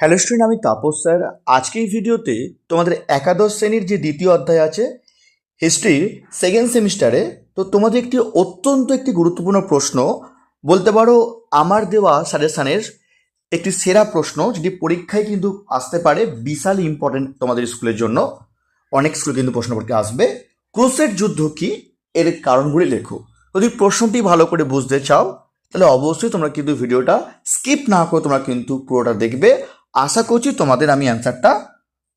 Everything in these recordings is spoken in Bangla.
হ্যালো স্টুডেন্ট আমি তাপস স্যার। আজকে এই ভিডিওতে তোমাদের একাদশ শ্রেণির যে দ্বিতীয় অধ্যায় আছে হিস্ট্রির সেকেন্ড সেমিস্টারে তো তোমাদের একটি অত্যন্ত একটি গুরুত্বপূর্ণ প্রশ্ন। বলতে পারো, আমার দেওয়া সাজেশানের একটি সেরা প্রশ্ন, যেটি পরীক্ষায় কিন্তু আসতে পারে, বিশাল ইম্পর্টেন্ট তোমাদের স্কুলের জন্য। অনেক স্কুল কিন্তু প্রশ্ন আসবে। ক্রুসের যুদ্ধ কি? এর কারণগুলি লেখো। যদি প্রশ্নটি ভালো করে বুঝতে চাও, তাহলে অবশ্যই তোমরা কিন্তু ভিডিওটা স্কিপ না করে তোমরা কিন্তু পুরোটা দেখবে। আশা করছি তোমাদের আমি অ্যান্সারটা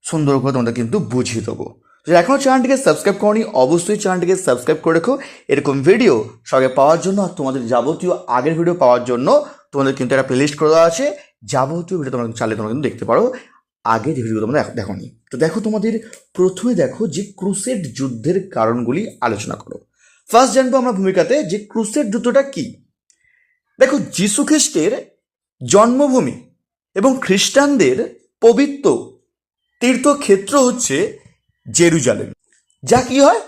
সুন্দর করে তোমাদের কিন্তু বুঝিয়ে দেবো। যদি এখনও চ্যানেলটিকে সাবস্ক্রাইব করনি, অবশ্যই চ্যানেলটিকে সাবস্ক্রাইব করে রেখো। এরকম ভিডিও সঙ্গে পাওয়ার জন্য আর তোমাদের যাবতীয় আগের ভিডিও পাওয়ার জন্য তোমাদের কিন্তু একটা প্লেলিস্ট করে দেওয়া আছে। যাবতীয় ভিডিও তোমরা চাইলে তোমরা কিন্তু দেখতে পারো। আগে যে ভিডিও তোমরা দেখো নি তো দেখো তোমাদের, প্রথমে দেখো যে ক্রুসেড যুদ্ধের কারণগুলি আলোচনা করো। ফার্স্ট জানব আমরা ভূমিকাতে যে ক্রুসেড যুদ্ধটা কি। দেখো যীশু খ্রিস্টের জন্মভূমি এবং খ্রিস্টানদের পবিত্র তীর্থক্ষেত্র হচ্ছে জেরুজালেম, যা কি হয়?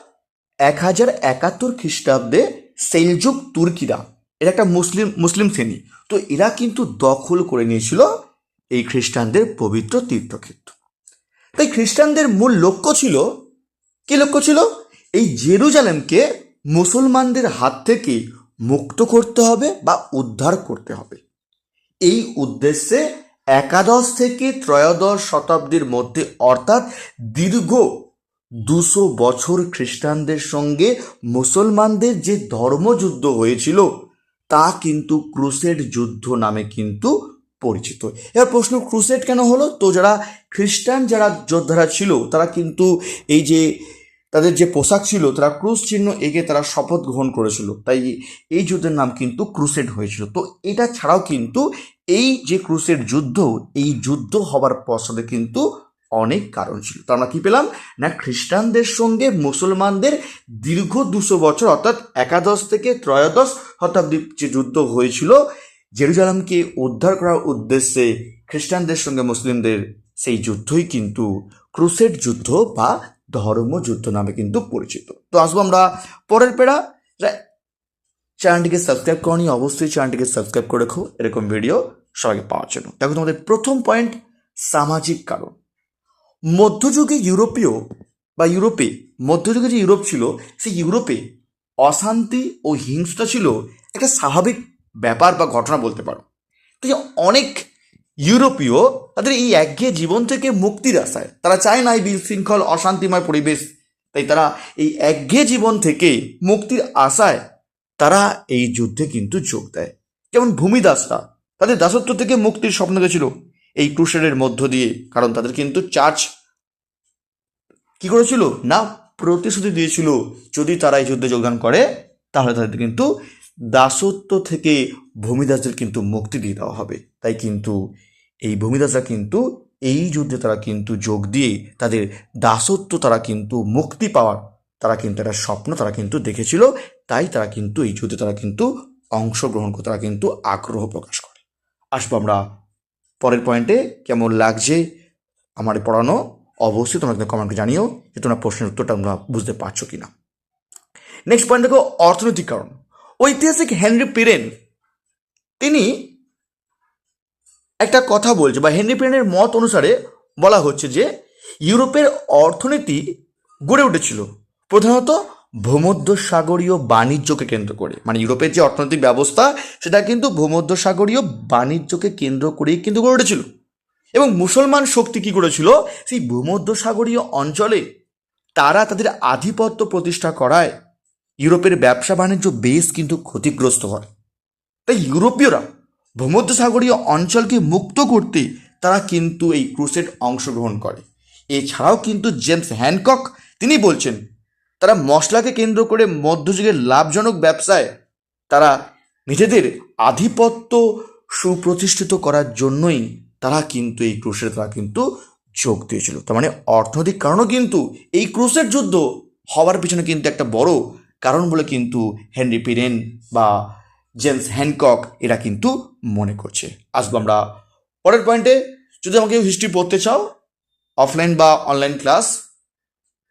এক হাজার একাত্তর খ্রিস্টাব্দে সেলজুক তুর্কিরা এটা একটা মুসলিম মুসলিম শ্রেণি, তো এরা কিন্তু দখল করে নিয়েছিল এই খ্রিস্টানদের পবিত্র তীর্থক্ষেত্র। তাই খ্রিস্টানদের মূল লক্ষ্য ছিল, কি লক্ষ্য ছিল? এই জেরুজালেমকে মুসলমানদের হাত থেকে মুক্ত করতে হবে বা উদ্ধার করতে হবে। এই উদ্দেশ্যে একাদশ থেকে ত্রয়োদশ শতাব্দীর মধ্যে, অর্থাৎ দীর্ঘ দুশো বছর খ্রিস্টানদের সঙ্গে মুসলমানদের যে ধর্মযুদ্ধ হয়েছিল, তা কিন্তু ক্রুসেড যুদ্ধ নামে কিন্তু পরিচিত। এবার প্রশ্ন, ক্রুসেড কেন হলো? তো যারা খ্রিস্টান যারা যোদ্ধারা ছিল, তারা কিন্তু এই যে, তাদের যে পোশাক ছিল, তারা ক্রুশ চিহ্ন এগে তারা শপথ গ্রহণ করেছিল। তাই এই যুদ্ধের নাম কিন্তু ক্রুসেড হয়েছিল। তো এটা ছাড়াও কিন্তু এই যে ক্রুসের যুদ্ধ, এই যুদ্ধ হবার পশ্চাতে কিন্তু অনেক কারণ ছিল তো আমরা কি পেলাম? না, খ্রিস্টানদের সঙ্গে মুসলমানদের দীর্ঘ দুশো বছর, অর্থাৎ একাদশ থেকে ত্রয়োদশ শতাব্দীর যে যুদ্ধ হয়েছিল, জেরুজালামকে উদ্ধার করার উদ্দেশ্যে খ্রিস্টানদের সঙ্গে মুসলিমদের সেই যুদ্ধই কিন্তু ক্রুসেড যুদ্ধ বা ধর্মযুদ্ধ নামে কিন্তু পরিচিত। তো আসব আমরা পরের পেড়া। চ্যানেলটিকে সাবস্ক্রাইব করনি, অবশ্যই চ্যানেলটিকে সাবস্ক্রাইব করে রেখো। এরকম ভিডিও সবাইকে পাওয়ার জন্য। দেখো তোমাদের প্রথম পয়েন্ট সামাজিক কারণ। মধ্যযুগে ইউরোপীয় বা ইউরোপে, মধ্যযুগে যে ইউরোপ ছিল, সেই ইউরোপে অশান্তি ও হিংসা ছিল একটা স্বাভাবিক ব্যাপার বা ঘটনা বলতে পারো। তো যে অনেক ইউরোপীয়, তাদের এই একঘেয়ে জীবন থেকে মুক্তির আশায়, তারা চায় না এই বিশৃঙ্খল, অশান্তিময় পরিবেশ। তাই তারা এই একঘেয়ে জীবন থেকে মুক্তির আশায় তারা এই যুদ্ধে কিন্তু যোগ দেয়। যেমন ভূমিদাসরা তাদের দাসত্ব থেকে মুক্তির স্বপ্ন দেখেছিল এই ক্রুশেডের মধ্য দিয়ে, কারণ তাদের কিন্তু চার্চ কি করেছিল? না, প্রতিশ্রুতি দিয়েছিল, যদি তারা এই যুদ্ধে যোগদান করে, তাহলে তাদের কিন্তু দাসত্ব থেকে ভূমিদাসদের কিন্তু মুক্তি দিয়ে দেওয়া হবে। তাই কিন্তু এই ভূমিদাসরা কিন্তু এই যুদ্ধে তারা কিন্তু যোগ দিয়ে, তাদের দাসত্ব তারা কিন্তু মুক্তি পাওয়ার তারা কিন্তু একটা স্বপ্ন, তারা কিন্তু দেখেছিল, তাই তারা কিন্তু এই যুদ্ধে তারা কিন্তু অংশগ্রহণ করে, তারা কিন্তু আগ্রহ প্রকাশ করে। আসব আমরা পরের পয়েন্টে কেমন লাগছে আমার পড়ানো? অবশ্যই তোমরা কিন্তু কমেন্টে জানিও যে তোমরা প্রশ্নের উত্তরটা তোমরা বুঝতে পারছ কি না নেক্সট পয়েন্ট দেখো, অর্থনৈতিক কারণ। ঐতিহাসিক হেনরি পিরেন, তিনি একটা কথা বলছে, বা হেনরি পিরেনের মত অনুসারে বলা হচ্ছে যে, ইউরোপের অর্থনীতি গড়ে উঠেছিল। প্রধানত ভূমধ্যসাগরীয় বাণিজ্যকে কেন্দ্র করে। মানে ইউরোপের যে অর্থনৈতিক ব্যবস্থা, সেটা কিন্তু ভূমধ্যসাগরীয় বাণিজ্যকে কেন্দ্র করেই কিন্তু গড়ে উঠেছিল। এবং মুসলমান শক্তি কী করেছিল? সেই ভূমধ্যসাগরীয় অঞ্চলে তারা তাদের আধিপত্য প্রতিষ্ঠা করায়। ইউরোপের ব্যবসা বাণিজ্য বেশ কিন্তু ক্ষতিগ্রস্ত হয়। তাই ইউরোপীয়রা ভূমধ্যসাগরীয় অঞ্চলকে মুক্ত করতে তারা কিন্তু এই ক্রুসেড অংশগ্রহণ করে। এছাড়াও কিন্তু জেমস হ্যানকক তিনি বলছেন তারা মশলাকে কেন্দ্র করে মধ্যযুগের লাভজনক ব্যবসায় তারা নিজেদের আধিপত্য সুপ্রতিষ্ঠিত করার জন্যই তারা কিন্তু এই ক্রুশের তারা কিন্তু যোগ দিয়েছিল। তার মানে অর্থনৈতিক কারণও কিন্তু এই ক্রুশের যুদ্ধ হওয়ার পিছনে কিন্তু একটা বড় কারণ বলে কিন্তু হেনরি পিরেন বা জেমস হ্যানকক এরা কিন্তু মনে করছে। আসব আমরা পরের পয়েন্টে যদি আমাকে হিস্ট্রি পড়তে চাও অফলাইন বা অনলাইন ক্লাস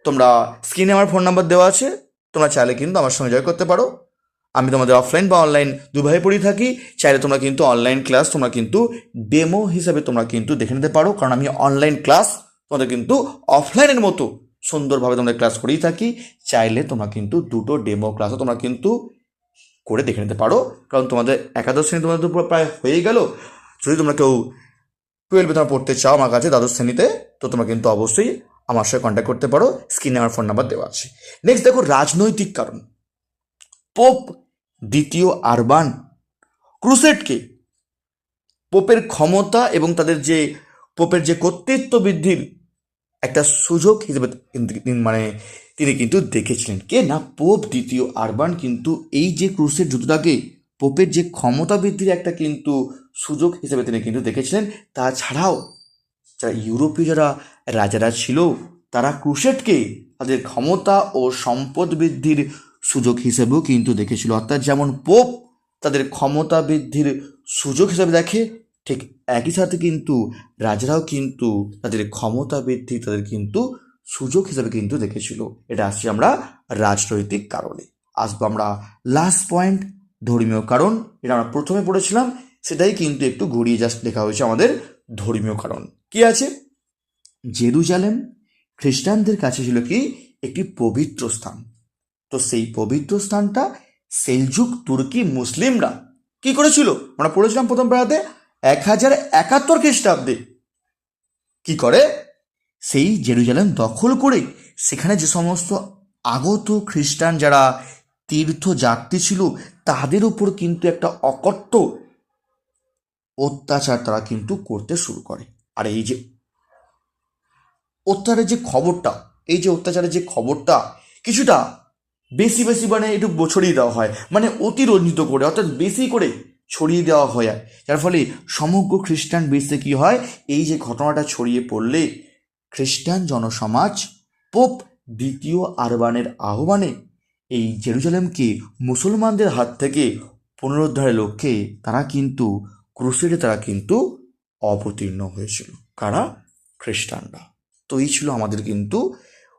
তোমরা স্ক্রিনে আমার ফোন নাম্বার দেওয়া আছে, তোমরা চাইলে কিন্তু আমার সঙ্গে জয় করতে পারো। আমি তোমাদের অফলাইন বা অনলাইন দুভাবে পড়িয়ে থাকি, চাইলে তোমরা কিন্তু অনলাইন ক্লাস তোমরা কিন্তু ডেমো হিসাবে তোমরা কিন্তু দেখে নিতে পারো, কারণ আমি অনলাইন ক্লাস তোমাদের কিন্তু অফলাইনের মতো সুন্দরভাবে তোমাদের ক্লাস করেই থাকি। চাইলে তোমরা কিন্তু দুটো ডেমো ক্লাসও তোমরা কিন্তু করে দেখে নিতে পারো, কারণ তোমাদের একাদশ শ্রেণি তোমাদের তো প্রায় হয়ে গেল। যদি তোমরা কেউ টুয়েলভে তোমরা পড়তে চাও আমার কাছে, দ্বাদশ শ্রেণীতে, তো তোমরা কিন্তু অবশ্যই আমার সাথে কন্ট্যাক্ট করতে পারো। স্ক্রিনে আমার ফোন নাম্বার দেওয়া আছে। নেক্সট দেখো রাজনৈতিক কারণ। পোপ দ্বিতীয় আরবান ক্রুসেটকে পোপের ক্ষমতা এবং তাদের যে পোপের যে কর্তৃত্ব বৃদ্ধির একটা সুযোগ হিসেবে মানে তিনি কিন্তু দেখেছিলেন। কে না? পোপ দ্বিতীয় আরবান কিন্তু এই যে ক্রুসের যুদ্ধটাকে পোপের যে ক্ষমতা বৃদ্ধির একটা কিন্তু সুযোগ হিসেবে তিনি কিন্তু দেখেছিলেন। তাছাড়াও যারা ইউরোপীয় যারা রাজারা ছিল, তারা ক্রুশেটকে তাদের ক্ষমতা ও সম্পদ বৃদ্ধির সুযোগ হিসেবেও কিন্তু দেখেছিল। অর্থাৎ যেমন পোপ তাদের ক্ষমতা বৃদ্ধির সুযোগ হিসেবে দেখে, ঠিক একই সাথে কিন্তু রাজারাও কিন্তু তাদের ক্ষমতা বৃদ্ধি, তাদের কিন্তু সুযোগ হিসেবে কিন্তু দেখেছিল। এটা আসছি আমরা রাজনৈতিক কারণে। আসব আমরা লাস্ট পয়েন্ট ধর্মীয় কারণ। এটা আমরা প্রথমে পড়েছিলাম, সেটাই কিন্তু একটু ঘুরিয়ে জাস্ট লেখা হয়েছে আমাদের ধর্মীয় কারণ। কি আছে? জেরুজালেম খ্রিস্টানদের কাছে ছিল কি? একটি পবিত্র স্থান। তো সেই পবিত্র স্থানটা সেলজুক তুর্কি মুসলিমরা কি করেছিল? আমরা পড়েছিলাম প্রথম বেড়াতে এক হাজার একাত্তর খ্রিস্টাব্দে। কি করে? সেই জেরুজালেম দখল করে সেখানে যে সমস্ত আগত খ্রিস্টান যারা তীর্থযাত্রী ছিল, তাদের উপর কিন্তু একটা অকট্য অত্যাচার তারা কিন্তু করতে শুরু করে। আর এই যে অত্যাচারের যে খবরটা, এই যে অত্যাচারের যে খবরটা, কিছুটা বেশি বেশি মানে একটু ছড়িয়ে দেওয়া হয় মানে অতিরঞ্জিত করে, অর্থাৎ বেশি করে ছড়িয়ে দেওয়া হয়। যার ফলে সমগ্র খ্রিস্টান বিশ্বে কী হয়? এই যে ঘটনাটা ছড়িয়ে পড়লে খ্রিস্টান জনসমাজ পোপ দ্বিতীয় আরবানের আহ্বানে এই জেরুজালেমকে মুসলমানদের হাত থেকে পুনরুদ্ধারের লক্ষ্যে তারা কিন্তু, ক্রুসেডে তারা কিন্তু অবতীর্ণ হয়েছিল। কারা? খ্রিস্টানরা। তো এই ছিল আমাদের কিন্তু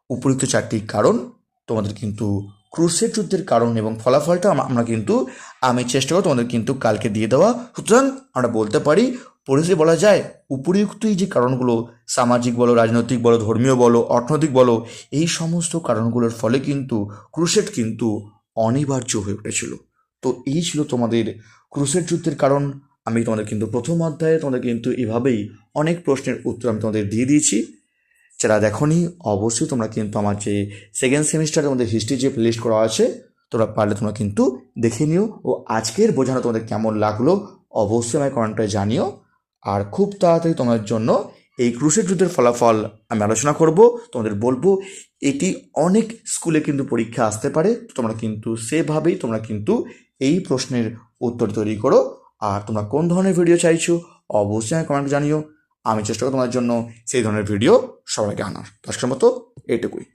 উপযুক্ত চারটি কারণ, তোমাদের কিন্তু ক্রুসেড যুদ্ধের কারণ এবং ফলাফলটা আমরা কিন্তু, আমি চেষ্টা করব তোমাদের কিন্তু কালকে দিয়ে দেওয়া। সুতরাং আমরা বলতে পারি পরিস্থিতি বলা যায়, উপরিউক্ত এই যে কারণগুলো, সামাজিক বলো, রাজনৈতিক বলো, ধর্মীয় বলো, অর্থনৈতিক বলো, এই সমস্ত কারণগুলোর ফলে কিন্তু ক্রুসেড কিন্তু অনিবার্য হয়ে উঠেছিল। তো এই ছিল তোমাদের ক্রুসেড যুদ্ধের কারণ আমি তোমাদের কিন্তু প্রথম অধ্যায়ে তোমাদের কিন্তু এভাবেই অনেক প্রশ্নের উত্তর আমি তোমাদের দিয়ে দিয়েছি। যারা দেখনি, অবশ্যই তোমরা কিন্তু আমার যে সেকেন্ড সেমিস্টারের মধ্যে হিস্ট্রি যে প্লেলিস্ট করা আছে, তোমরা পারলে তোমরা কিন্তু দেখে নিও ও আজকের বোঝানো তোমাদের কেমন লাগল অবশ্যই আমায় কমেন্টে জানিও। আর খুব তাড়াতাড়ি তোমাদের জন্য এই ক্রুশের যুদ্ধের ফলাফল আমি আলোচনা করব। তোমাদের বলব, এটি অনেক স্কুলে কিন্তু পরীক্ষা আসতে পারে, তোমরা কিন্তু সেভাবেই তোমরা কিন্তু এই প্রশ্নের উত্তর তৈরি করো। আর তোমরা কোন ধরনের ভিডিও চাইছো, অবশ্যই আমি কমেন্ট জানিও। আমি চেষ্টা করি তোমার জন্য সেই ধরনের ভিডিও সবাইকে আনার। আজকের মতো এইটুকুই